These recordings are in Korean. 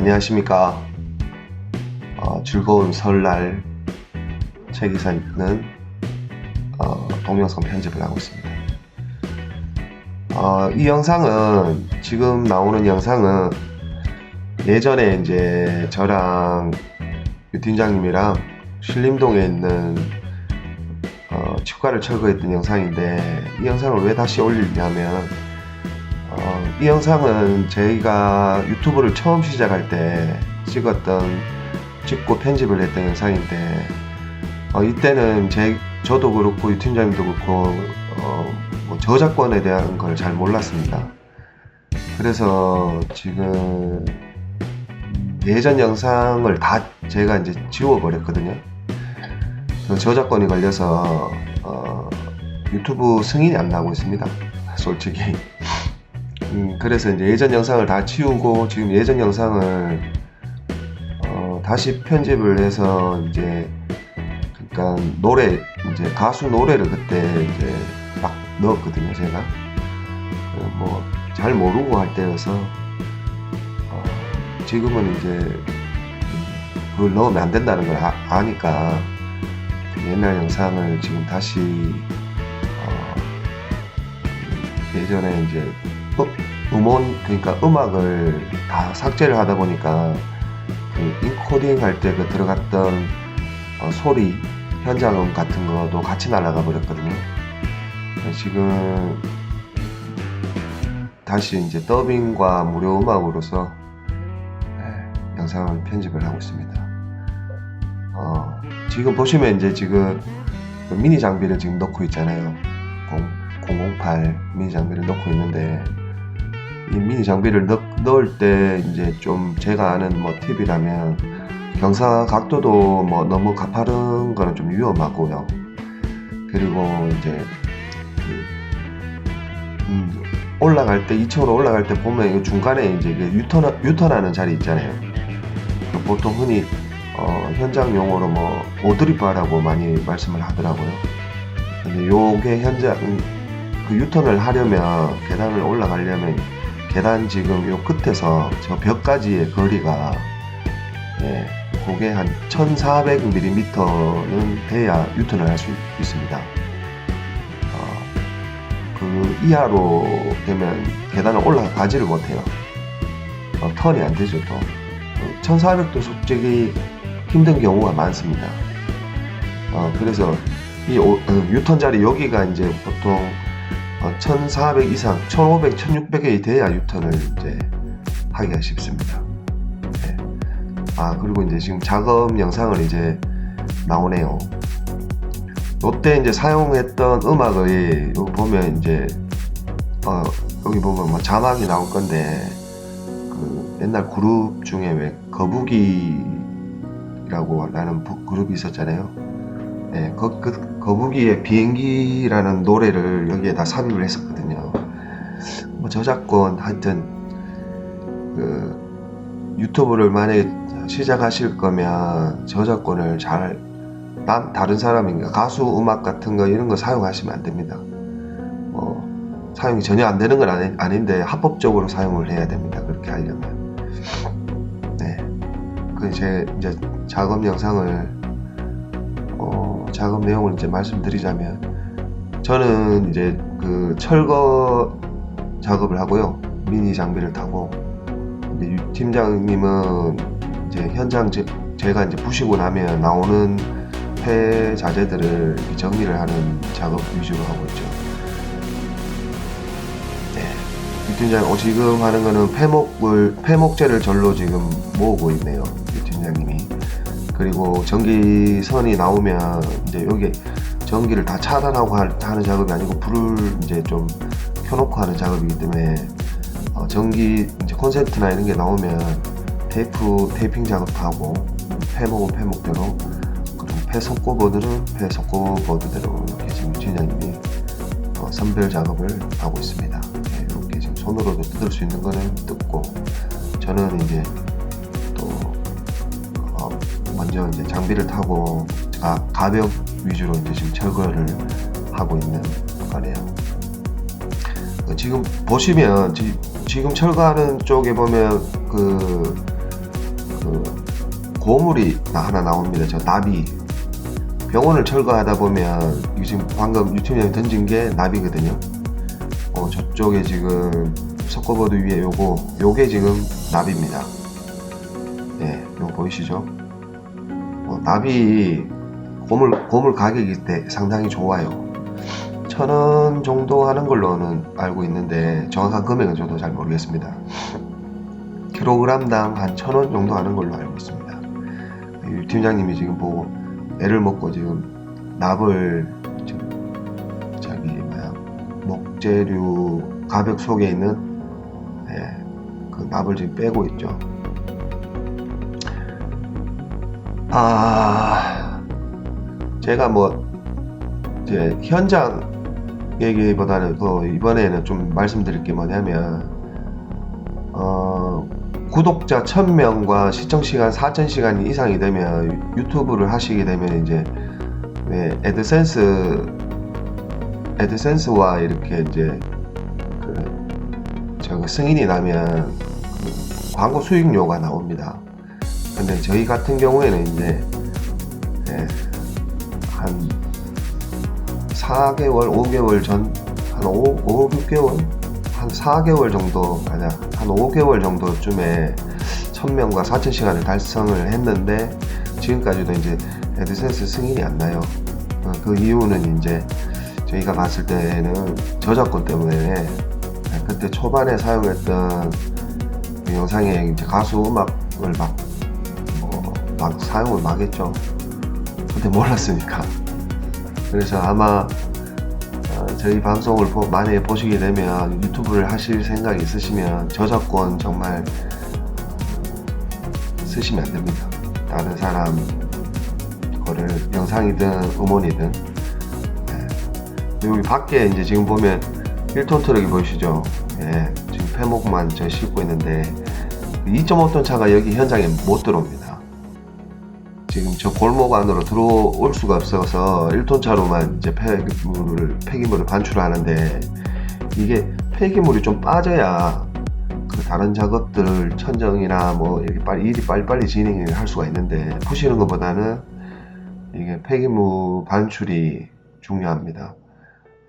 안녕하십니까. 어, 즐거운 설날 책이사 있는 어, 동영상 편집을 하고 있습니다. 어, 이 영상은 지금 나오는 영상은 예전에 이제 저랑 유 팀장님이랑 신림동에 있는 어, 치과를 철거했던 영상인데 이 영상을 왜 다시 올리냐면 어, 이 영상은 저희가 유튜브를 처음 시작할 때 찍었던 찍고 편집을 했던 영상인데 어, 이때는 제 저도 그렇고 유 팀장님도 그렇고 어, 뭐 저작권에 대한 걸 잘 몰랐습니다. 그래서 지금 예전 영상을 다 제가 이제 지워버렸거든요. 그 저작권이 걸려서 어, 유튜브 승인이 안 나고 있습니다. 솔직히. 음, 그래서 이제 예전 영상을 다 치우고 지금 예전 영상을 어, 다시 편집을 해서 이제 그러니까 노래 이제 가수 노래를 그때 이제 막 넣었거든요 제가. 뭐 잘 모르고 할 때여서 어, 지금은 이제 그걸 넣으면 안 된다는 걸 아, 니까그 옛날 영상을 지금 다시 어, 예전에 이제 어, 음원 그러니까 음악을 다 삭제를 하다 보니까 그 인코딩 할 때 그 들어갔던 어, 소리 현장음 같은 것도 같이 날아가 버렸거든요. 지금 다시 이제 더빙과 무료 음악으로서 네, 영상을 편집을 하고 있습니다. 어, 지금 보시면 이제 지금 그 미니 장비를 지금 넣고 있잖아요. 008 미니 장비를 넣고 있는데 이 미니 장비를 넣, 넣을 때 이제 좀 제가 아는 뭐 팁이라면 경사 각도도 뭐 너무 가파른 거는 좀 위험하고요. 그리고 이제 그, 음, 올라갈 때 2층으로 올라갈 때 보면 이 중간에 이제 그 유턴 유턴하는 자리 있잖아요. 그 보통 흔히 어, 현장 용어로 뭐 오드리바라고 많이 말씀을 하더라고요. 근데 요게 현장 그 유턴을 하려면 계단을 올라가려면 계단 지금 요 끝에서 저 벽까지의 거리가 예, 그게 한 1400mm는 돼야 유턴을 할 수 있습니다. 어, 그 이하로 되면 계단을 올라가지를 못해요. 어, 턴이 안 되죠 또. 1400도 솔직히 힘든 경우가 많습니다. 어, 그래서 이 오- 어, 유턴 자리 여기가 이제 보통 어, 1400 이상, 1500, 1600이 돼야 유턴을 이제 하기가 쉽습니다. 네. 아, 그리고 이제 지금 작업 영상을 이제 나오네요. 요때 이제 사용했던 여기 보면 이제 어, 여기 보면 뭐 자막이 나올 건데 그 옛날 그룹 중에 왜 거북이라고 부- 그룹이 있었잖아요. 네, 거, 그, 거북이의 비행기라는 노래를 여기에다 삽입을 했었거든요. 뭐 저작권 하여튼 그 유튜브를 만약에 시작하실 거면 저작권을 잘 남, 다른 사람이 가수 음악 같은 거 이런 거 사용하시면 안 됩니다. 뭐 사용이 전혀 안 되는 건 아니, 아닌데 합법적으로 사용을 해야 됩니다. 그렇게 하려면. 네. 그 제 이제 작업 영상을 어, 작업 내용을 이제 말씀드리자면 저는 이제 그 철거 작업을 하고요. 미니 장비를 타고 이제 유 팀장님은 이제 현장 제, 제가 이제 부시고 나면 나오는 폐 자재들을 정리를 하는 작업 위주로 하고 있죠. 네. 유 팀장 어, 지금 하는 거는 폐목을 폐목재를 절로 지금 모으고 있네요. 그리고 전기선이 나오면 이제 여기 전기를 다 차단하고 할- 하는 작업이 아니고 불을 이제 좀 켜놓고 하는 작업이기 때문에 어, 전기 이제 콘센트나 이런 게 나오면 테이프 테이핑 작업하고 폐목은 폐목대로 그리고 폐석고보드는 폐석고보드대로 이렇게 지금 진영님이 어, 선별 작업을 하고 있습니다. 네, 이렇게 지금 손으로도 뜯을 수 있는 거는 뜯고 저는 이제 먼저 이제 장비를 타고 가, 가벽 위주로 이제 지금 철거를 하고 있는 거네요. 어, 지금 보시면 지, 지금 철거하는 쪽에 보면 그 그 고물이 나- 하나 나옵니다. 저 나비. 병원을 철거하다 보면 지금 방금 유튜브에 던진 게 나비거든요. 어, 저쪽에 지금 석고보드 위에 요거 요게 지금 나비입니다. 예, 요거 보이시죠? 어, 나비 고물 고물 가격이 대- 상당히 좋아요. 천 원 정도 하는 걸로는 알고 있는데 정확한 금액은 저도 잘 모르겠습니다. 킬로그램당 한 천 원 정도 하는 걸로 알고 있습니다. 이 팀장님이 지금 보고 애를 먹고 지금 납을 지금 저기 뭐야 목재류 가벽 속에 있는 예, 그 납을 지금 빼고 있죠. 아 제가 뭐 이제 현장 얘기보다는 더 이번에는 좀 말씀드릴 게 뭐냐면 어, 구독자 1000명과 시청 시간 4000시간 이상이 되면 유튜브를 하시게 되면 이제 네, 애드센스 애드센스와 이렇게 이제 그 저거 승인이 나면 그 광고 수익료가 나옵니다. 근데 저희 같은 경우에는 이제 네, 한 4개월, 5개월 전, 한 5, 5 6개월? 한 4개월 정도, 아니야, 한 5개월 정도쯤에 1000명과 4000시간을 달성을 했는데, 지금까지도 이제 애드센스 승인이 안 나요. 어, 그 이유는 이제 저희가 봤을 때는 저작권 때문에 그때 초반에 사용했던 그 영상에 이제 가수 음악을 막, 뭐, 막 사용을 막 했죠. 그때 몰랐으니까. 그래서 아마 어, 저희 방송을 보- 만약에 보시게 되면 유튜브를 하실 생각이 있으시면 저작권 정말 쓰시면 안 됩니다. 다른 사람 거를 영상이든 음원이든 네. 여기 밖에 이제 지금 보면 1톤 트럭이 보이시죠? 예, 지금 폐목만 저 싣고 있는데 2.5톤 차가 여기 현장에 못 들어옵니다. 지금 저 골목 안으로 들어올 수가 없어서 1톤 차로만 이제 폐기물을 폐기물을 반출하는데 이게 폐기물이 좀 빠져야 그 다른 작업들을 천정이나 뭐 이렇게 빨리 일이 빨리빨리 진행을 할 수가 있는데 푸시는 것보다는 이게 폐기물 반출이 중요합니다.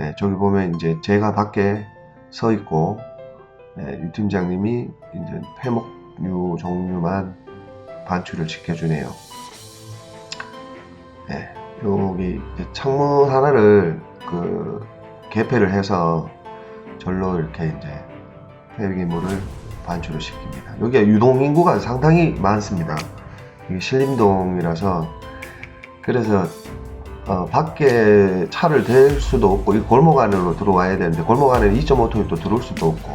예, 저기 보면 이제 제가 밖에 서 있고 예, 유 팀장님이 이제 폐목류 종류만 반출을 지켜주네요. 네, 여기 창문 하나를 그 개폐를 해서 절로 이렇게 이제 폐기물을 반출을 시킵니다. 여기가 유동 인구가 상당히 많습니다. 이게 신림동이라서 그래서 어, 밖에 차를 댈 수도 없고 이 골목 안으로 들어와야 되는데 골목 안에는 2.5톤이 또 들어올 수도 없고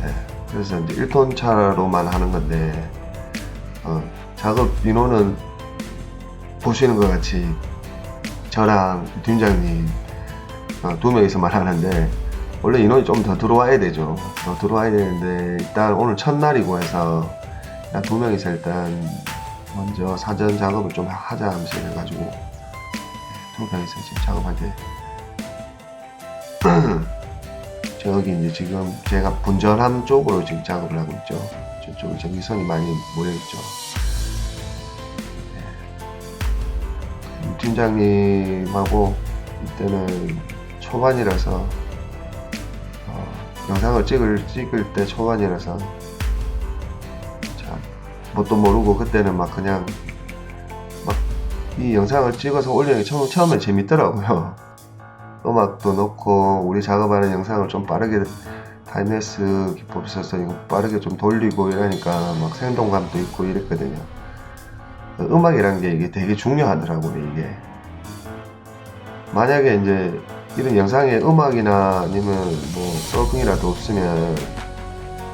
네, 그래서 이제 1톤 차로만 하는 건데 어, 작업 인원은 보시는 것 같이 저랑 팀장님 어, 두 명이서만 하는데 원래 인원이 좀 더 들어와야 되죠. 더 들어와야 되는데 일단 오늘 첫날이고 해서 두 명이서 일단 먼저 사전 작업을 좀 하자 하면서 해가지고 두 명이서 지금 작업하게 저기 이제 지금 제가 분전함 쪽으로 지금 작업을 하고 있죠. 저쪽에 전기선이 많이 모여있죠. 팀장님하고 이때는 초반이라서 어, 영상을 찍을 찍을 때 초반이라서 참 뭣도 모르고 그때는 막 그냥 막 이 영상을 찍어서 올리는 게 처음, 처음에 재밌더라고요. 음악도 넣고 우리 작업하는 영상을 좀 빠르게 타임레스 기법 써서 이거 빠르게 좀 돌리고 이러니까 막 생동감도 있고 이랬거든요. 음악이라는 게 이게 되게 중요하더라고요, 이게. 만약에 이제 이런 영상에 음악이나 아니면 뭐 썰궁이라도 없으면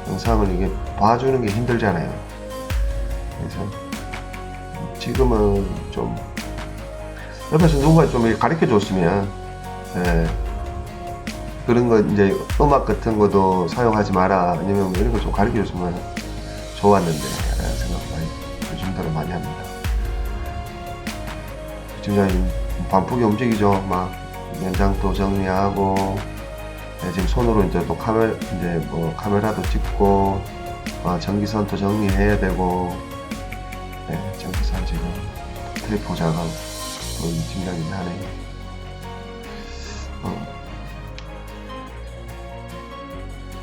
영상을 이게 봐주는 게 힘들잖아요. 그래서 지금은 좀 옆에서 누군가 좀 가르쳐 줬으면, 예. 그런 거 이제 음악 같은 것도 사용하지 마라 아니면 뭐 이런 거 좀 가르쳐 줬으면 좋았는데 진짜 반쁘게 움직이죠. 막 연장도 정리하고 네, 지금 손으로 이제 또 카메 이제 뭐 카메라도 찍고 어, 전기선도 정리해야 되고 네, 정기산 지금 테이프 작업 또이 팀장님이 하네요. 어,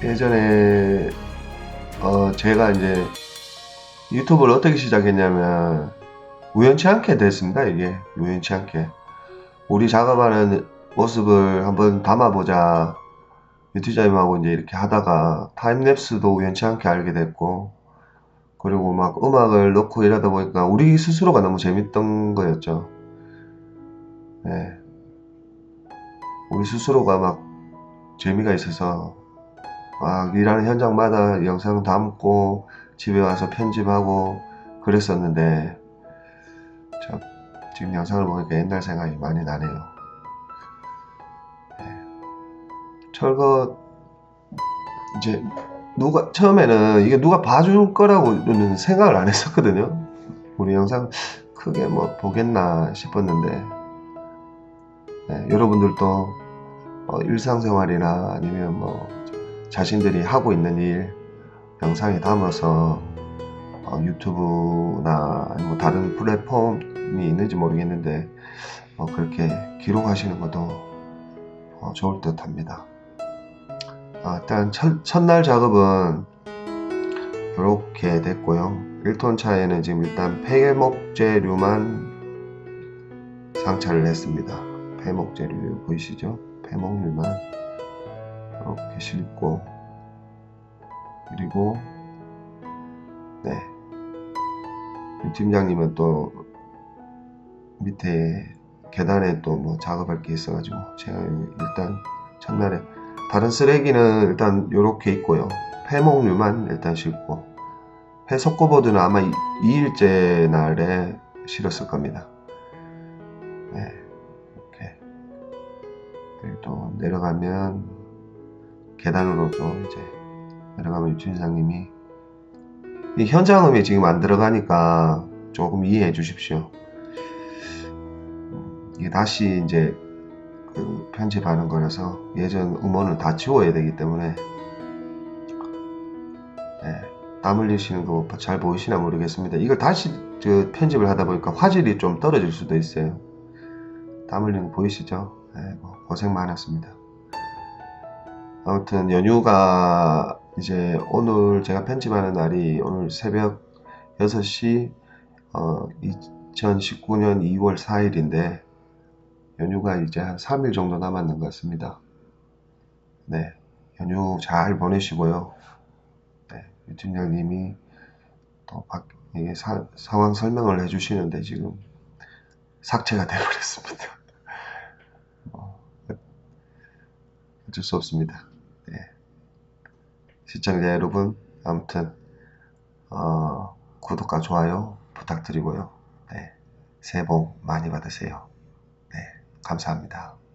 예전에 어, 제가 이제 유튜브를 어떻게 시작했냐면 우연치 않게 됐습니다. 이게 우연치 않게 우리 작업하는 모습을 한번 담아보자 유튜브장님하고 이제 이렇게 하다가 타임랩스도 우연치 않게 알게 됐고 그리고 막 음악을 넣고 이러다 보니까 우리 스스로가 너무 재밌던 거였죠. 네. 우리 스스로가 막 재미가 있어서 막 일하는 현장마다 영상 담고 집에 와서 편집하고 그랬었는데 참 지금 영상을 보니까 옛날 생각이 많이 나네요. 네. 철거 이제 누가 처음에는 이게 누가 봐줄 거라고는 생각을 안 했었거든요. 우리 영상 크게 뭐 보겠나 싶었는데 네, 여러분들도 어, 일상생활이나 아니면 뭐 자신들이 하고 있는 일 영상에 담아서 어, 유튜브나 뭐 다른 플랫폼이 있는지 모르겠는데 어, 그렇게 기록하시는 것도 어, 좋을 듯 합니다. 아, 일단 첫, 첫날 작업은 이렇게 됐고요. 1톤 차에는 지금 일단 폐목재류만 상차를 했습니다. 폐목재류 보이시죠? 폐목류만 이렇게 싣고 그리고 네. 이 팀장님은 또 밑에 계단에 또 뭐 작업할 게 있어가지고 제가 일단 첫날에 다른 쓰레기는 일단 이렇게 있고요. 폐목류만 일단 싣고 폐 석고보드는 아마 2일째 날에 실었을 겁니다. 네, 이렇게 그리고 또 내려가면 계단으로 또 이제 내려가면 유치원장님이 이 현장음이 지금 안 들어가니까 조금 이해해 주십시오. 음, 이게 다시 이제 그 편집하는 거라서 예전 음원을 다 지워야 되기 때문에 네, 땀 흘리시는 거 잘 보이시나 모르겠습니다. 이걸 다시 저 편집을 하다 보니까 화질이 좀 떨어질 수도 있어요. 땀 흘리는 거 보이시죠? 네, 뭐 고생 많았습니다. 아무튼 연휴가 이제 오늘 제가 편집하는 날이 오늘 새벽 6시 어, 2019년 2월 4일인데 연휴가 이제 한 3일 정도 남았는 것 같습니다. 네, 연휴 잘 보내시고요. 네, 유팀장님이 또 밖, 이게 사, 상황 설명을 해주시는데 지금 삭제가 되어버렸습니다. 어, 어쩔 수 없습니다. 네. 시청자 여러분, 아무튼 어, 구독과 좋아요 부탁드리고요. 네, 새해 복 많이 받으세요. 네, 감사합니다.